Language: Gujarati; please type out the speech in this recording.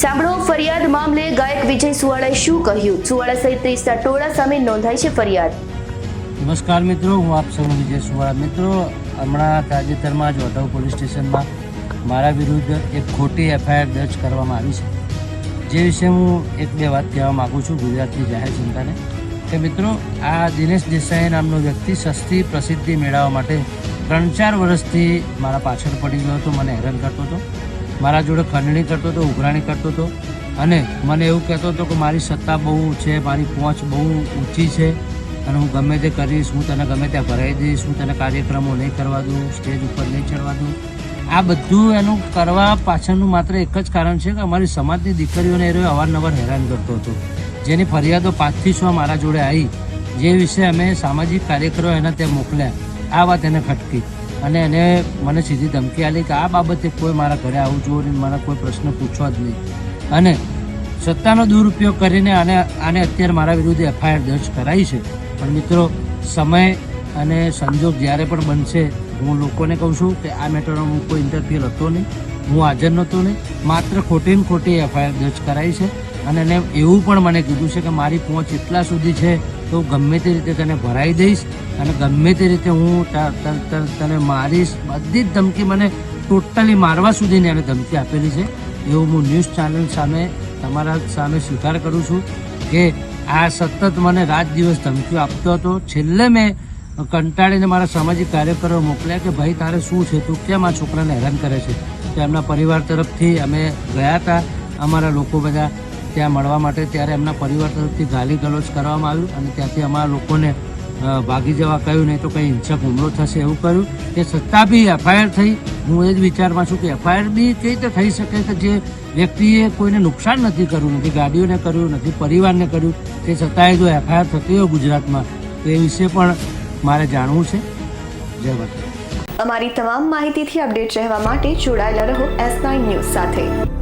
સાંભળો, ફરિયાદ મામલે ગાયક વિજય સુવાળાએ શું કહ્યું? સુવાળા સહિત ત્રીસના ટોળા સામે નોંધાઈ છે ફરિયાદ. નમસ્કાર મિત્રો, હું આપ સૌ વિજય સુવાળા. મિત્રો, હમણાં તાજેતરમાં જ વઢવ પોલીસ સ્ટેશનમાં મારા વિરુદ્ધ એક ખોટી એફઆઈઆર દર્જ કરવામાં આવી છે. જે વિશે હું એક બે વાત કહેવા માગું છું ગુજરાતની જાહેર જનતાને, કે મિત્રો, આ દિનેશ દેસાઈ નામનો વ્યક્તિ સસ્તી પ્રસિદ્ધિ મેળવવા માટે ત્રણ ચાર વર્ષથી મારા પાછળ પડી ગયો હતો, મને હેરાન કરતો હતો. મારા જોડે ખંડણી કરતો હતો, ઉઘરાણી કરતો હતો. અને મને એવું કહેતો હતો કે મારી સત્તા બહુ છે, મારી પહોંચ બહુ ઊંચી છે અને હું ગમે તે કરીશ, હું તને ગમે ત્યાં ભરાઈ દઈશ, હું તને કાર્યક્રમો નહીં કરવા દઉં, સ્ટેજ ઉપર નહીં ચડવા દઉં. આ બધું એનું કરવા પાછળનું માત્ર એક જ કારણ છે કે અમારી સમાજની દીકરીઓને એ અવારનવાર હેરાન કરતો હતો. જેની ફરિયાદો પાંચથી છ મારા જોડે આવી, જે વિશે અમે સામાજિક કાર્યક્રમો એના ત્યાં મોકલ્યા. આ વાત એને ખટકી. અને એને મને સીધી ધમકી આપી કે આ બાબતે કોઈ મારા ઘરે આવવું જોવો નહીં મારા કોઈ પ્રશ્ન પૂછવા જ નહીં. અને સત્તાનો દુરુપયોગ કરીને આને આને અત્યારે મારા વિરુદ્ધ એફઆઈઆર દર્જ કરાઈ છે. પણ મિત્રો, સમય અને સંજોગ જ્યારે પણ બનશે, હું લોકોને કહું છું કે આ મેટરમાં હું કોઈ ઇન્ટરફિયર હતો નહીં, હું હાજર નહોતો નહીં. માત્ર ખોટી ને ખોટી એફઆઈઆર દર્જ કરાઈ છે. અને એને એવું પણ મને કીધું છે કે મારી પહોંચ એટલા સુધી છે તો ગમે તે રીતે તને ભરાઈ દઈશ અને ગમે તે રીતે હું તને મારીશ. બધી જ ધમકી મને ટોટલી મારવા સુધીની એને ધમકી આપેલી છે. એવું હું ન્યૂઝ ચેનલ સામે, તમારા સામે સ્વીકાર કરું છું કે આ સતત મને રાત દિવસ ધમકીઓ આપતો હતો. છેલ્લે મેં કંટાળીને મારા સામાજિક કાર્યકરો મોકલ્યા કે, ભાઈ, તારે શું છે? તું કેમ આ છોકરાને હેરાન કરે છે? તો એમના પરિવાર તરફથી અમે ગયા હતા. અમારા લોકો બધા ત્યાં મળવા માટે ત્યારે એમના પરિવાર તરફથી ગાલી ગલોચ કરવામાં આવ્યું અને ત્યાંથી અમારા લોકોને ભાગી જવા કહ્યું, નહીં તો કંઈ હિંસક હુમલો થશે એવું કહ્યું તે છતાં બી એફઆઈઆર થઈ. હું એ જ વિચારમાં છું કે એફઆઈઆર બી કઈ રીતે થઈ શકે કે જે વ્યક્તિએ કોઈને નુકસાન નથી કર્યું, નથી ગાડીઓને કર્યું, નથી પરિવારને કર્યું, તે છતાંય જો એફઆઈઆર થતી હોય ગુજરાતમાં, તો એ વિશે પણ મારે જાણવું છે. જય માતા અમારી તમામ માહિતીથી અપડેટ રહેવા માટે જોડાયેલા રહો એસ નાઇન ન્યૂઝ સાથે.